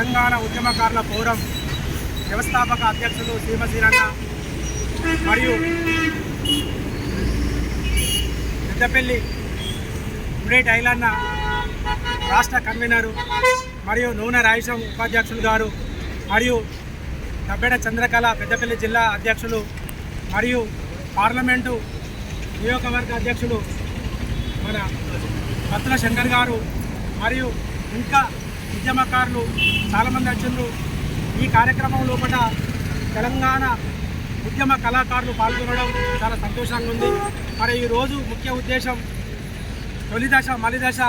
తెలంగాణ ఉద్యమకారుల ఫోరం వ్యవస్థాపక అధ్యక్షులు శ్రీమశీరన్న మరియు పెద్దపల్లి గ్రేట్ ఐలన్న రాష్ట్ర కన్వీనరు మరియు నూనె రాయిసం ఉపాధ్యక్షులు గారు మరియు దబ్బెడ చంద్రకళ పెద్దపల్లి జిల్లా అధ్యక్షులు మరియు పార్లమెంటు నియోజకవర్గ అధ్యక్షులు మన పత్తుల శంకర్ గారు మరియు ఇంకా ఉద్యమకారులు చాలామంది వచ్చిండ్రు ఈ కార్యక్రమం లోపల తెలంగాణ ఉద్యమ కళాకారులు పాల్గొనడం చాలా సంతోషంగా ఉంది. మరి ఈరోజు ముఖ్య ఉద్దేశం తొలి దశ తుదిదశ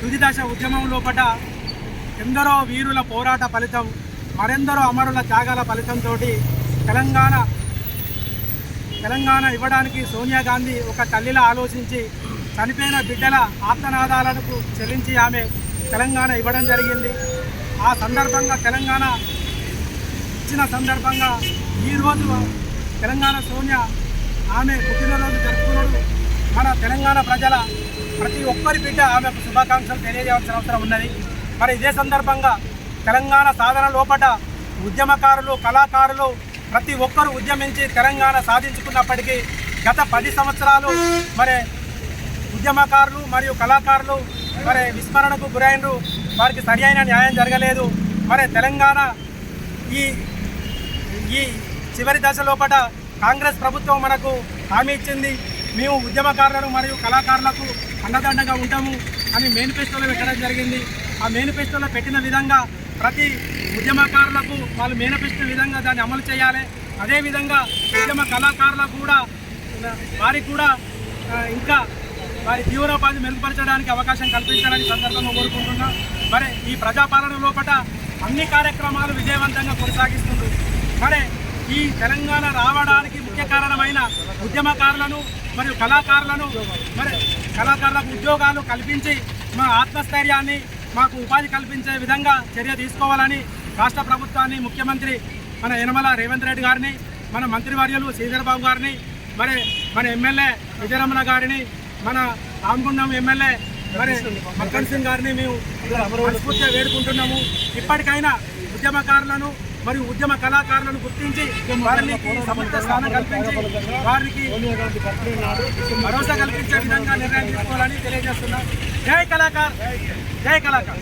తుది దశ ఉద్యమం లోపల ఎందరో వీరుల పోరాట ఫలితం మరెందరో అమరుల త్యాగాల ఫలితంతో తెలంగాణ తెలంగాణ ఇవ్వడానికి సోనియా గాంధీ ఒక తల్లిలా ఆలోచించి చనిపోయిన బిడ్డల ఆత్మనాదాలకు చెల్లించి ఆమె తెలంగాణ ఇవ్వడం జరిగింది. ఆ సందర్భంగా తెలంగాణ ఇచ్చిన సందర్భంగా ఈరోజు తెలంగాణ సోనియా ఆమె పుట్టినరోజు జరుపుకున్నాడు. మన తెలంగాణ ప్రజల ప్రతి ఒక్కరి బిడ్డ ఆమెకు శుభాకాంక్షలు తెలియజేయాల్సిన అవసరం ఉన్నది. మరి ఇదే సందర్భంగా తెలంగాణ సాధన లోపట ఉద్యమకారులు కళాకారులు ప్రతి ఒక్కరు ఉద్యమించి తెలంగాణ సాధించుకున్నప్పటికీ గత పది సంవత్సరాలు మరి ఉద్యమకారులు మరియు కళాకారులు మరి విస్మరణకు గురైనరు. వారికి సరి అయిన న్యాయం జరగలేదు. మరి తెలంగాణ ఈ ఈ చివరి దశ లోపల కాంగ్రెస్ ప్రభుత్వం మనకు హామీ ఇచ్చింది. మేము ఉద్యమకారులను మరియు కళాకారులకు అండదండగా ఉంటాము అని మేనిఫెస్టోలో పెట్టడం జరిగింది. ఆ మేనిఫెస్టోలో పెట్టిన విధంగా ప్రతి ఉద్యమకారులకు వాళ్ళు మేనిఫెస్టో విధంగా దాన్ని అమలు చేయాలి. అదేవిధంగా ఉద్యమ కళాకారులకు కూడా వారికి కూడా ఇంకా వారి జీవనోపాధి మెరుగుపరచడానికి అవకాశం కల్పించాలని సందర్భంగా కోరుకుంటున్నాం. మరి ఈ ప్రజాపాలన లోపల అన్ని కార్యక్రమాలు విజయవంతంగా కొనసాగిస్తుంది. మరి ఈ తెలంగాణ రావడానికి ముఖ్య కారణమైన ఉద్యమకారులను మరియు కళాకారులను మరి కళాకారులకు ఉద్యోగాలు కల్పించి మా ఆత్మస్థైర్యాన్ని మాకు ఉపాధి కల్పించే విధంగా చర్య తీసుకోవాలని రాష్ట్ర ప్రభుత్వాన్ని ముఖ్యమంత్రి మన యనమల రేవంత్ రెడ్డి గారిని మన మంత్రివర్యులు శ్రీధర్ బాబు గారిని మరి మన ఎమ్మెల్యే విజయరమణ గారిని మన రామగుండం ఎమ్మెల్యే మరి మక్కన్ సింగ్ గారిని మేము మనస్ఫూర్తిగా వేడుకుంటున్నాము. ఇప్పటికైనా ఉద్యమకారులను మరియు ఉద్యమ కళాకారులను గుర్తించి వారికి సముచిత స్థానం కల్పించి వారికి భరోసా కల్పించే విధంగా నిర్ణయం తీసుకోవాలని తెలియజేస్తున్నాం. జై కళాకార్. జై కళాకార్.